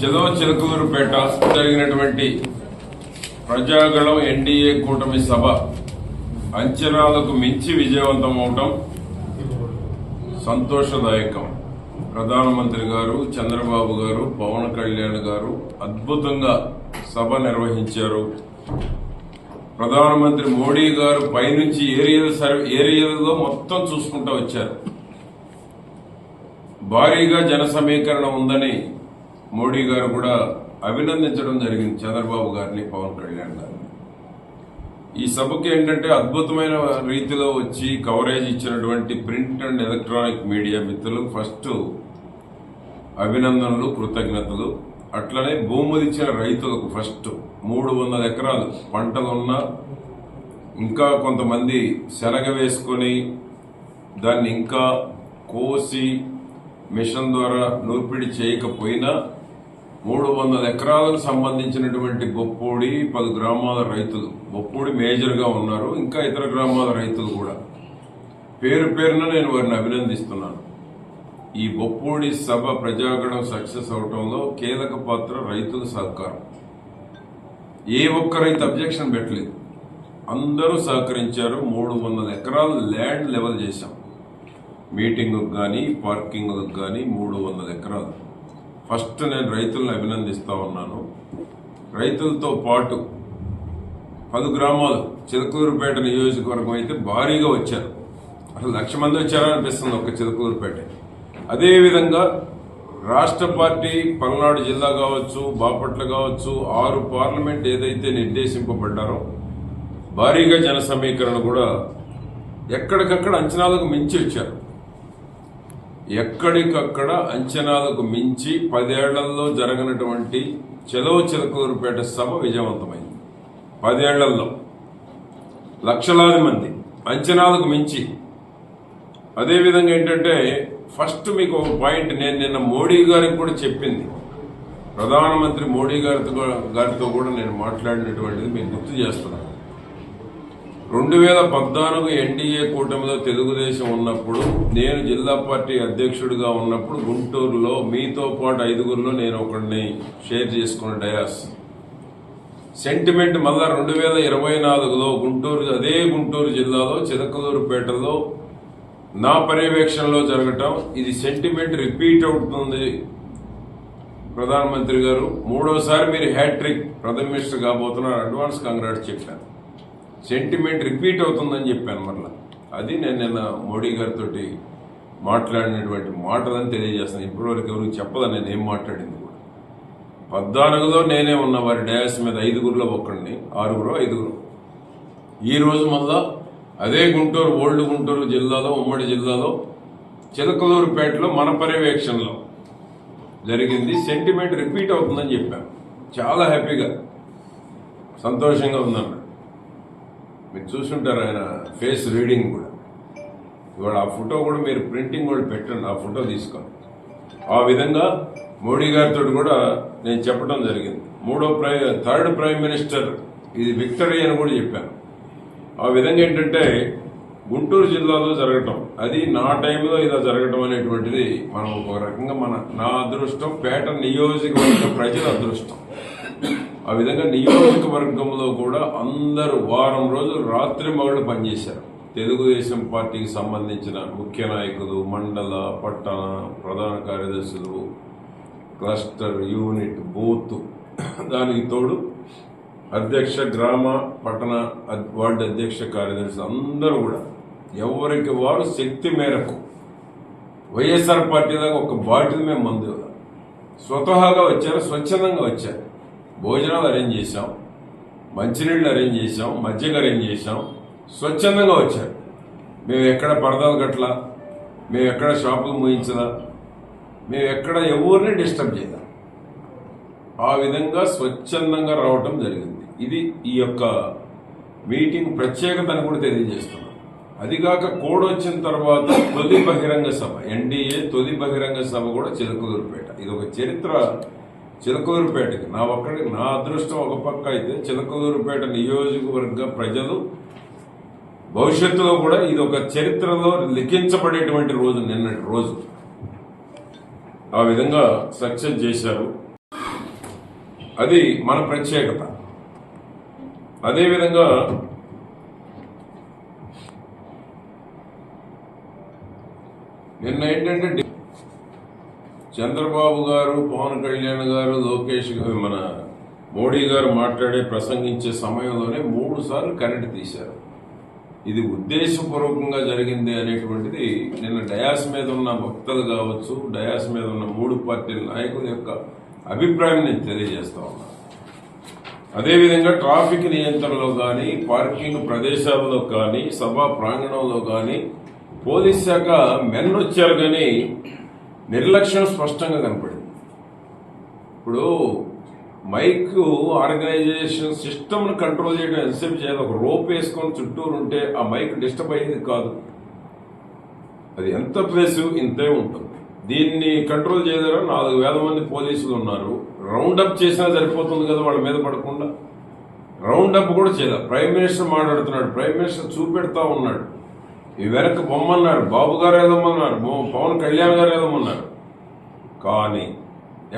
చెదో చిలకలూరుపేట జరిగినటువంటి ప్రజాగళం ఎన్డీఏ కూటమి సభ అంచనాలకు మించి విజయవంతం అవటం సంతోషదాయకం. ప్రధానమంత్రి గారు చంద్రబాబు గారు పవన్ కళ్యాణ్ గారు అద్భుతంగా సభ నిర్వహించారు. ప్రధానమంత్రి మోడీ గారు పైనుంచి ఏరియల్ సర్వే ఏరియాలో మొత్తం చూసుకుంటూ వచ్చారు. భారీగా జన సమీకరణ ఉందని మోడీ గారు కూడా అభినందించడం జరిగింది. చంద్రబాబు గారిని పవన్ కళ్యాణ్ గారిని. ఈ సభకి ఏంటంటే అద్భుతమైన రీతిలో వచ్చి కవరేజ్ ఇచ్చినటువంటి ప్రింట్ అండ్ ఎలక్ట్రానిక్ మీడియా మిత్రులు ఫస్ట్ అభినందనలు కృతజ్ఞతలు. అట్లనే భూములు ఇచ్చిన రైతులకు ఫస్ట్ మూడు వందల ఎకరాలు పంటలున్నా ఇంకా కొంతమంది శనగ వేసుకొని దాన్ని ఇంకా కోసి మిషన్ ద్వారా నూర్పిడి చేయకపోయినా మూడు వందల ఎకరాలకు సంబంధించినటువంటి బొప్పూడి పలు గ్రామాల రైతులు. బొప్పూడి మేజర్గా ఉన్నారు ఇంకా ఇతర గ్రామాల రైతులు కూడా. పేరు పేరున నేను వారిని అభినందిస్తున్నాను. ఈ బొప్పూడి సభ ప్రజాగణం సక్సెస్ అవటంలో కీలక పాత్ర రైతుల సహకారం. ఏ ఒక్క రైతు అబ్జెక్షన్ పెట్టలేదు. అందరూ సహకరించారు మూడు వందల ఎకరాలు ల్యాండ్ లెవెల్ చేశాం. మీటింగుకు కానీ పార్కింగ్లకు కానీ మూడు వందల ఎకరాలు. ఫస్ట్ నేను రైతులను అభినందిస్తూ ఉన్నాను. రైతులతో పాటు పలు గ్రామాలు చిలకూరుపేట నియోజకవర్గం అయితే భారీగా వచ్చారు. అసలు లక్ష మంది వచ్చారా అనిపిస్తుంది ఒక చిలకూరుపేట. అదేవిధంగా రాష్ట్ర పార్టీ పల్నాడు జిల్లా కావచ్చు బాపట్ల కావచ్చు ఆరు పార్లమెంట్ ఏదైతే నిర్దేశింపబడ్డారో భారీగా జన సమీకరణ కూడా ఎక్కడికక్కడ అంచనాలకు మించి వచ్చారు ఎక్కడికక్కడ అంచనాలకు మించి పదేళ్ళలో జరగనటువంటి చెలో చిలకూరుపేట సభ విజయవంతమైంది. పదేళ్ళలో లక్షలాది మంది అంచనాలకు మించి. అదేవిధంగా ఏంటంటే ఫస్ట్ మీకు ఒక పాయింట్ నేను నిన్న మోడీ గారికి కూడా చెప్పింది. ప్రధానమంత్రి మోడీ గారితో గారితో కూడా నేను మాట్లాడినటువంటిది మీకు గుర్తు చేస్తున్నాను. రెండు వేల పద్నాలుగు ఎన్డీఏ కూటమిలో తెలుగుదేశం ఉన్నప్పుడు నేను జిల్లా పార్టీ అధ్యక్షుడిగా ఉన్నప్పుడు గుంటూరులో మీతో పాటు ఐదుగురిలో నేను ఒకడిని షేర్ చేసుకున్న డయాస్. సెంటిమెంట్ మళ్ళా రెండు వేల ఇరవై నాలుగులో గుంటూరు అదే గుంటూరు జిల్లాలో చిలకలూరుపేటలో నా పర్యవేక్షణలో జరగటం ఇది సెంటిమెంట్ రిపీట్ అవుతుంది. ప్రధానమంత్రి గారు మూడోసారి మీరు హ్యాట్రిక్ ప్రధాన మినిస్టర్ కాబోతున్నారు. అడ్వాన్స్ కంగ్రాట్స్ చెప్పాను సెంటిమెంట్ రిపీట్ అవుతుందని చెప్పాను మరలా. అది నేను నిన్న మోడీ గారితో మాట్లాడినటువంటి మాటలని తెలియజేస్తాను. ఇప్పటివరకు ఎవరికి చెప్పదా నేను ఏం మాట్లాడింది కూడా. పద్నాలుగులో నేనే ఉన్న వారి డయాస్ మీద ఐదుగురులో ఒక్కడిని ఆరుగురు ఐదుగురు. ఈ రోజు మళ్ళా అదే గుంటూరు ఓల్డ్ గుంటూరు జిల్లాలో ఉమ్మడి జిల్లాలో చిలకలూరుపేటలో మన పర్యవేక్షణలో జరిగింది. సెంటిమెంట్ రిపీట్ అవుతుందని చెప్పాను. చాలా హ్యాపీగా సంతోషంగా ఉందన్నాడు మీరు చూసుంటారు ఆయన ఫేస్ రీడింగ్ కూడా. ఇవాళ ఆ ఫోటో కూడా మీరు ప్రింటింగ్ కూడా పెట్టండి ఆ ఫోటో తీసుకోండి. ఆ విధంగా మోడీ గారితో కూడా నేను చెప్పడం జరిగింది. మూడో ప్రై థర్డ్ ప్రైమ్ మినిస్టర్ ఇది విక్టరీ అని కూడా చెప్పాను. ఆ విధంగా ఏంటంటే గుంటూరు జిల్లాలో జరగటం అది నా టైంలో ఇలా జరగటం అనేటువంటిది మనం ఒక రకంగా మన నా అదృష్టం పేట నియోజకవర్గ ప్రజల అదృష్టం. ఆ విధంగా నియోజకవర్గంలో కూడా అందరూ వారం రోజులు రాత్రి మగళ్ళు పనిచేశారు. తెలుగుదేశం పార్టీకి సంబంధించిన ముఖ్య నాయకులు మండల పట్టణ ప్రధాన కార్యదర్శులు క్లస్టర్ యూనిట్ బూత్ దానికి తోడు అధ్యక్ష గ్రామ పట్టణ వార్డు అధ్యక్ష కార్యదర్శులు అందరూ కూడా ఎవరికి వారు శక్తి మేరకు వైఎస్ఆర్ పార్టీ దాకా ఒక బాటిల్ మేము మందు స్వతహాగా వచ్చారు స్వచ్ఛందంగా వచ్చారు. భోజనాలు అరేంజ్ చేశాం మంచినీళ్ళు అరేంజ్ చేశాం మజ్జిగ అరేంజ్ చేశాం స్వచ్ఛందంగా వచ్చారు. మేము ఎక్కడ పరదాలు కట్టలా? మేము ఎక్కడ షాపులు మూయించదా మేము ఎక్కడ ఎవరిని డిస్టర్బ్ చేయలేం? ఆ విధంగా స్వచ్ఛందంగా రావటం జరిగింది. ఇది ఈ యొక్క మీటింగ్ ప్రత్యేకతను కూడా తెలియజేస్తున్నాం. అదిగాక కోడ్ వచ్చిన తర్వాత తొలి బహిరంగ సభ ఎన్డీఏ తొలి బహిరంగ సభ కూడా చిలకలూరుపేట. ఇది ఒక చరిత్ర చిలకూరుపేటకి. నా ఒక్కడి నా అదృష్టం ఒక పక్క అయితే చిలకూరుపేట నియోజకవర్గ ప్రజలు భవిష్యత్తులో కూడా ఇది ఒక చరిత్రలో లిఖించబడేటువంటి రోజు నిన్నటి రోజు. ఆ విధంగా సక్సెస్ చేశారు. అది మన ప్రత్యేకత. అదేవిధంగా నిన్న ఏంటంటే చంద్రబాబు గారు పవన్ కళ్యాణ్ గారు లోకేష్ గారు మన మోడీ గారు మాట్లాడే ప్రసంగించే సమయంలోనే మూడు సార్లు కరెంట్ తీశారు. ఇది ఉద్దేశపూర్వకంగా జరిగింది అనేటువంటిది నిన్న డయాస్ మీద ఉన్న భక్తులు కావచ్చు డయాస్ మీద ఉన్న మూడు పార్టీల నాయకుల యొక్క అభిప్రాయం నేను తెలియజేస్తా ఉన్నాను అదేవిధంగా ట్రాఫిక్ నియంత్రణలో కానీ పార్కింగ్ ప్రదేశాల్లో కానీ సభా ప్రాంగణంలో కానీ పోలీస్ శాఖ మెన్ వచ్చారు కానీ నిర్లక్ష్యం స్పష్టంగా కనపడింది. ఇప్పుడు మైక్ ఆర్గనైజేషన్ సిస్టమ్ను కంట్రోల్ చేయడం ఎంతసేపు చేయాలి? ఒక రోప్ వేసుకొని చుట్టూరు ఉంటే ఆ మైక్ డిస్టర్బ్ అయ్యేది కాదు. అది ఎంత ప్లేస్ ఇంతే ఉంటుంది. దీన్ని కంట్రోల్ చేయలేరా నాలుగు వేల మంది పోలీసులు ఉన్నారు. రౌండ్ అప్ చేసినా సరిపోతుంది కదా వాళ్ళ మీద పడకుండా? రౌండ్ అప్ కూడా చేయాలి ప్రైమ్ మినిస్టర్ మాట్లాడుతున్నాడు. ప్రైమ్ మినిస్టర్ చూపెడతా ఉన్నాడు. ఈ వెనక బొమ్మన్నారు బాబు గారు ఏదమ్మన్నారు పవన్ కళ్యాణ్ గారు ఏదమ్మన్నారు కానీ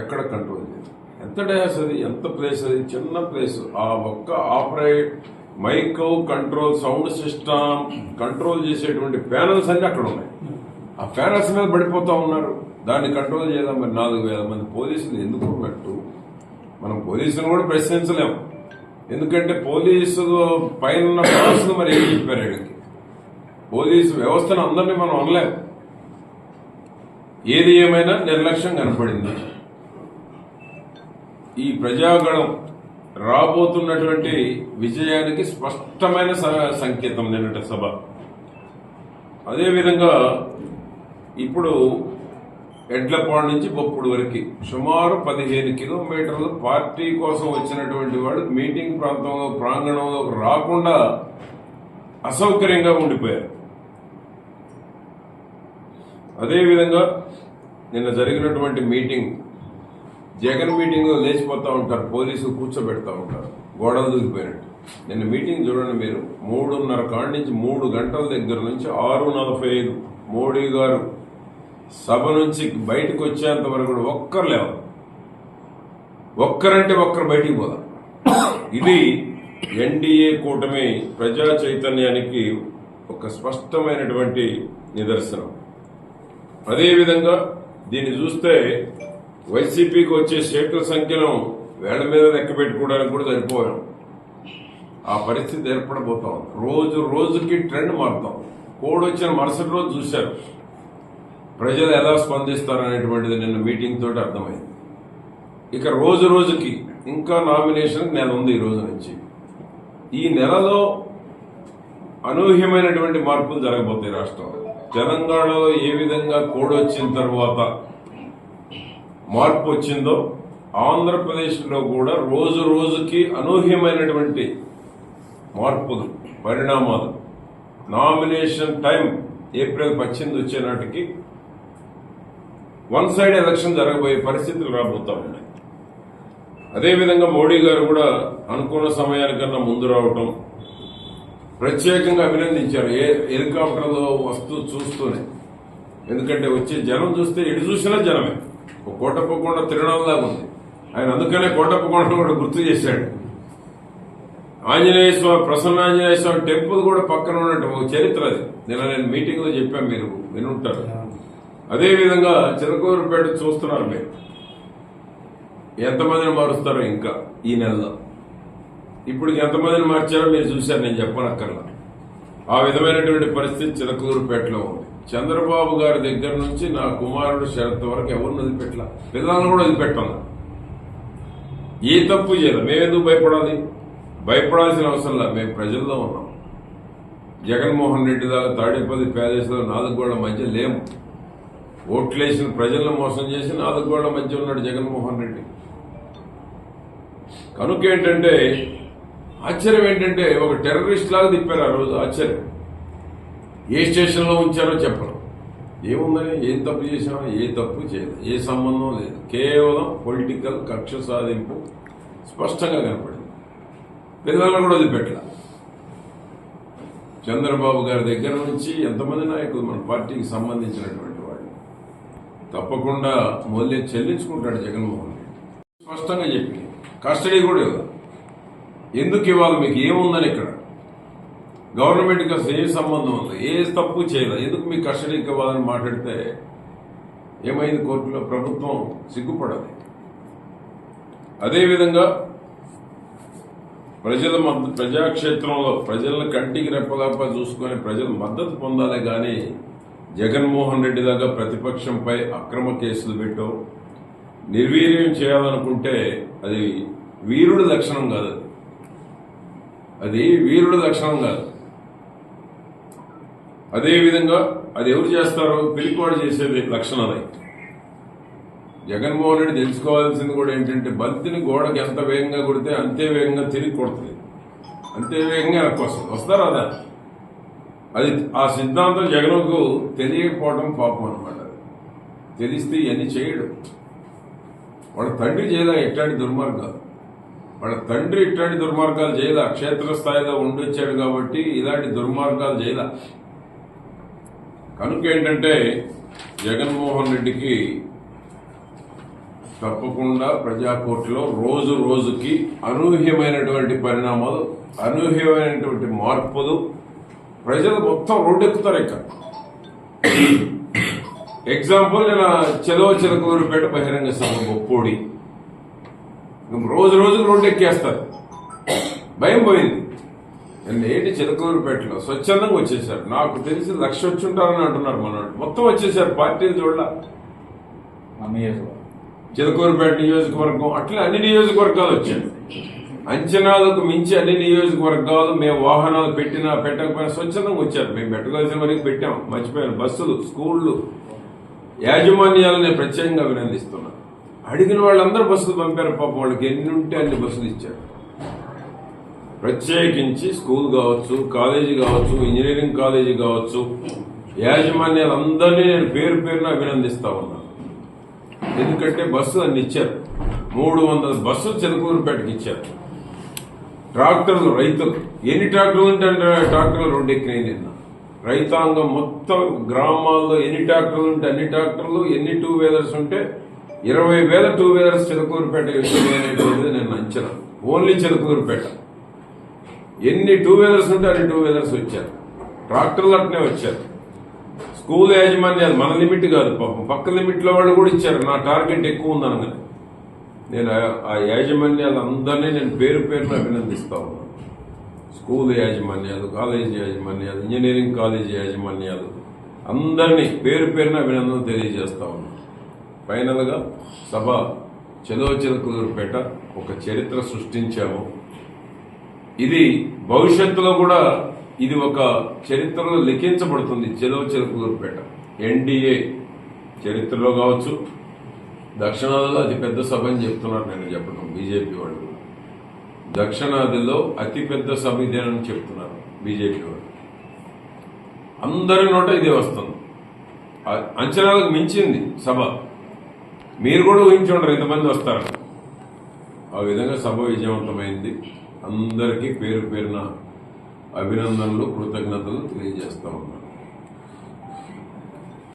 ఎక్కడ కంట్రోల్ లేదు. ఎంత డయాస్ అది ఎంత ప్లేస్ అది చిన్న ప్లేస్ ఆ ఒక్క operate mic control sound system control చేసేటువంటి ప్యానల్స్ అన్ని అక్కడ ఉన్నాయి. ఆ ప్యానల్స్ మీద పడిపోతా ఉన్నారు. దాన్ని కంట్రోల్ చేద్దాం మరి నాలుగు వేల మంది పోలీసులు ఎందుకు ఉన్నట్టు? మనం పోలీసులు కూడా ప్రశ్నించలేము ఎందుకంటే పోలీసులు పైన ఉన్న బాసులు మరి ఏం చెప్పారు వీళ్ళకి? పోలీసు వ్యవస్థను అందరినీ మనం అనలేము ఏది ఏమైనా నిర్లక్ష్యం కనపడింది. ఈ ప్రజాగణం రాబోతున్నటువంటి విజయానికి స్పష్టమైన సంకేతం నిన్నటి సభ. అదేవిధంగా ఇప్పుడు ఎడ్లపాడు నుంచి బొప్పుడు వరకు సుమారు పదిహేను కిలోమీటర్లు పార్టీ కోసం వచ్చినటువంటి వాడు మీటింగ్ ప్రాంతంలో ప్రాంగణంలో రాకుండా అసౌకర్యంగా ఉండిపోయారు. అదేవిధంగా నిన్న జరిగినటువంటి మీటింగ్ జగన్ మీటింగ్ లేచిపోతూ ఉంటారు పోలీసులు కూర్చోబెడతా ఉంటారు గోడలు దూకిపోయినట్టు. నిన్న మీటింగ్ చూడండి మీరు మూడున్నర కాడి నుంచి మూడు గంటల దగ్గర నుంచి ఆరు నలభై ఐదు మోడీ గారు సభ నుంచి బయటకు వచ్చేంత వరకు కూడా ఒక్కరు లేవు ఒక్కరంటే ఒక్కరు బయటికి పోదాం. ఇది ఎన్డీఏ కూటమి ప్రజా చైతన్యానికి ఒక స్పష్టమైనటువంటి నిదర్శనం. అదేవిధంగా దీన్ని చూస్తే వైసీపీకి వచ్చే సీట్ల సంఖ్యను వేళ్ళ మీద లెక్క పెట్టుకోవడానికి కూడా సరిపోయాం. ఆ పరిస్థితి ఏర్పడబోతాం రోజు రోజుకి ట్రెండ్ మారుతాం కోడ్ వచ్చిన మరుసటి రోజు చూశారు. ప్రజలు ఎలా స్పందిస్తారనేటువంటిది నిన్న మీటింగ్ తోటి అర్థమైంది. ఇక రోజు రోజుకి ఇంకా నామినేషన్ నెల ఉంది ఈ రోజు నుంచి. ఈ నెలలో అనూహ్యమైనటువంటి మార్పులు జరగబోతాయి రాష్ట్రంలో. తెలంగాణలో ఏ విధంగా కోడ్ వచ్చిన తర్వాత మార్పు వచ్చిందో ఆంధ్రప్రదేశ్లో కూడా రోజు రోజుకి అనూహ్యమైనటువంటి మార్పులు పరిణామాలు. నామినేషన్ టైం ఏప్రిల్ పద్దెనిమిది వచ్చే నాటికి వన్ సైడ్ ఎలక్షన్ జరగబోయే పరిస్థితులు రాబోతా ఉన్నాయి. అదేవిధంగా మోడీ గారు కూడా అనుకున్న సమయానికన్నా ముందు రావటం ప్రత్యేకంగా అభినందించారు. ఏ హెలికాప్టర్లో వస్తూ చూస్తూనే. ఎందుకంటే వచ్చే జనం చూస్తే ఎటు చూసినా జనమే. ఒక కోటప్పకొండ తిరణంలాగా ఉంది. ఆయన అందుకనే కోటప్పకొండ కూడా గుర్తు చేశాడు. ఆంజనేయ స్వామి ప్రసన్న ఆంజనేయ స్వామి టెంపుల్ కూడా పక్కన ఉన్నట్టు ఒక చరిత్ర అది. నిన్న నేను మీటింగ్లో చెప్పాను మీరు వినుంటారు. అదేవిధంగా చిరకూరుపేట చూస్తున్నారు మీరు. ఎంతమందిని మారుస్తారో ఇంకా ఈ నెలలో. ఇప్పుడు ఎంతమందిని మార్చారో మీరు చూశారు నేను చెప్పనక్కర్లా ఆ విధమైనటువంటి పరిస్థితి చిలకూరుపేటలో ఉంది. చంద్రబాబు గారి దగ్గర నుంచి నా కుమారుడు శరత్ వరకు ఎవరిని వదిలిపెట్టలా? పిల్లలను కూడా వదిలిపెట్టాను. ఏ తప్పు చేయలేదు మేమెందుకు భయపడాలి? భయపడాల్సిన అవసరం లేదు. మేము ప్రజల్లో ఉన్నాం. జగన్మోహన్ రెడ్డి దాకా తాడేపల్లి ప్యాలెస్లో నాలుగు గోళ్ళ మధ్య లేము. ఓట్లేసిన ప్రజలను మోసం చేసి నాలుగు గోళ్ళ మధ్య ఉన్నాడు జగన్మోహన్ రెడ్డి. కనుక ఏంటంటే ఆశ్చర్యం ఏంటంటే ఒక టెర్రరిస్ట్ లాగా తిప్పారు ఆ రోజు ఆశ్చర్యం. ఏ స్టేషన్లో ఉంచారో చెప్పరు. ఏముందని ఏం తప్పు చేసామో ఏ తప్పు చేయలేదు. ఏ సంబంధం లేదు. కేవలం పొలిటికల్ కక్ష సాధింపు స్పష్టంగా కనపడింది. పిల్లలను కూడా వదిలిపెట్టల. చంద్రబాబు గారి దగ్గర నుంచి ఎంతమంది నాయకులు మన పార్టీకి సంబంధించినటువంటి వాళ్ళు? తప్పకుండా మూల్యం చెల్లించుకుంటాడు జగన్మోహన్ రెడ్డి. స్పష్టంగా చెప్పి కస్టడీ కూడా ఇవ్వాలి ఎందుకు ఇవ్వాలి? మీకు ఏముందని ఇక్కడ? గవర్నమెంట్కి అసలు ఏ సంబంధం ఉంది? ఏ తప్పు చేయలేదు. ఎందుకు మీకు కస్టడీకి ఇవ్వాలని మాట్లాడితే ఏమైంది కోర్టులో? ప్రభుత్వం సిగ్గుపడాలి అదేవిధంగా ప్రజల మద్దతు ప్రజాక్షేత్రంలో ప్రజలను కంటికి రెప్పగప్ప చూసుకొని ప్రజలు మద్దతు పొందాలే కానీ జగన్మోహన్ రెడ్డి దాకా ప్రతిపక్షంపై అక్రమ కేసులు పెట్టో నిర్వీర్యం చేయాలనుకుంటే అది వీరుడి లక్షణం కాదు. అది వీరుడు వీరుడి లక్షణం కాదు. అదేవిధంగా అది ఎవరు చేస్తారో పిలిపాడు చేసేది అది జగన్మోహన్ రెడ్డి తెలుసుకోవాల్సింది కూడా ఏంటంటే బంతిని గోడకి ఎంత వేగంగా కొడితే అంతే వేగంగా తిరిగి కొడుతుంది. అంతే వేగంగా వెనక్కి వస్తుంది. వస్తారా అదా అది ఆ సిద్ధాంతం జగన్కు తెలియకపోవడం పాపం అనమాట తెలిస్తే ఇవన్నీ చేయడు. వాడు తండ్రి చేయలే ఎట్లాంటి దుర్మార్గాలు? వాళ్ళ తండ్రి ఇట్లాంటి దుర్మార్గాలు చేయలే క్షేత్ర స్థాయిలో ఉండొచ్చాడు కాబట్టి ఇలాంటి దుర్మార్గాలు చేయలే కనుక ఏంటంటే జగన్మోహన్ రెడ్డికి తప్పకుండా ప్రజాకోర్టులో రోజు రోజుకి అనూహ్యమైనటువంటి పరిణామాలు అనూహ్యమైనటువంటి మార్పులు ప్రజలు మొత్తం రోడ్డెక్కుతారు ఇక. ఎగ్జాంపుల్ నేను చెలో చిలకూరుపేట బహిరంగ సభ బొప్పోడి. రోజు రోజు రోడ్డు ఎక్కేస్తారు. భయం పోయింది. ఏంటి చిలకూరుపేటలో స్వచ్ఛందంగా వచ్చేసారు. నాకు తెలిసి లక్ష వచ్చి ఉంటారని అంటున్నారు మనోళ్ళు. మొత్తం వచ్చేసారు పార్టీలు చూడాల. చిలకూరుపేట నియోజకవర్గం అట్లా అన్ని నియోజకవర్గాలు వచ్చాయి. అంచనాలకు మించి అన్ని నియోజకవర్గాలు మేము వాహనాలు పెట్టినా పెట్టకపోయినా స్వచ్ఛందంగా వచ్చారు. మేము పెట్టవలసిన వరకు పెట్టాం. మర్చిపోయాను. బస్సులు స్కూళ్ళు యాజమాన్యాలు నేను ప్రత్యేకంగా అభినందిస్తున్నా. అడిగిన వాళ్ళందరూ బస్సులు పంపారు. పాప వాళ్ళకి ఎన్ని ఉంటే అన్ని బస్సులు ఇచ్చారు. ప్రత్యేకించి స్కూల్ కావచ్చు కాలేజీ కావచ్చు ఇంజనీరింగ్ కాలేజీ కావచ్చు యాజమాన్యాలు అందరినీ నేను పేరు పేరున అభినందిస్తా ఉన్నాను ఎందుకంటే బస్సులు అన్ని ఇచ్చారు. మూడు వందల బస్సులు చిలకూరుపేటకి ఇచ్చారు. ట్రాక్టర్లు రైతులు. ఎన్ని ట్రాక్టర్లు ఉంటే అంటే ట్రాక్టర్లు రోడ్డు ఎక్కినాయి నిన్న. రైతాంగం మొత్తం గ్రామాల్లో ఎన్ని ట్రాక్టర్లు ఉంటే అన్ని ట్రాక్టర్లు ఎన్ని టూ వీలర్స్ ఉంటే ఇరవై వేల టూ వీలర్స్ చిలకూరుపేట వచ్చింది అనేటువంటిది నేను అంచనా ఓన్లీ చిలకూరుపేట. ఎన్ని టూ వీలర్స్ ఉంటే అన్ని టూ వీలర్స్ వచ్చారు. ట్రాక్టర్లు అట్నే వచ్చారు. స్కూల్ యాజమాన్యాలు మన లిమిట్ కాదు పాపం పక్క లిమిట్లో వాళ్ళు కూడా ఇచ్చారు. నా టార్గెట్ ఎక్కువ ఉందనగానే నేను ఆ- యాజమాన్యాలు అందరినీ నేను పేరు పేరున అభినందిస్తా ఉన్నాను. స్కూల్ యాజమాన్యాలు కాలేజీ యాజమాన్యాలు ఇంజనీరింగ్ కాలేజీ యాజమాన్యాలు అందరినీ పేరు పేరున అభినందన తెలియజేస్తా ఉన్నాను. ఫైనల్గా సభ చెలో చిలకలూరుపేట ఒక చరిత్ర సృష్టించాము. ఇది భవిష్యత్తులో కూడా ఇది ఒక చరిత్రలో లిఖించబడుతుంది చెలో చిలకలూరుపేట ఎన్డీఏ చరిత్రలో కావచ్చు. దక్షిణాదిలో అతి పెద్ద సభ అని చెప్తున్నారు నేను చెప్పడం బీజేపీ వాళ్ళు. దక్షిణాదిలో అతిపెద్ద సభ ఇదేనని చెప్తున్నారు బీజేపీ వాళ్ళు. అందరి నోట ఇదే వస్తుంది. అంచనాలకు మించింది సభ. మీరు కూడా ఊహించుంటారు ఇంతమంది వస్తారు. ఆ విధంగా సభ విజయవంతమైంది. అందరికీ పేరు పేరున అభినందనలు కృతజ్ఞతలు తెలియజేస్తా ఉన్నాను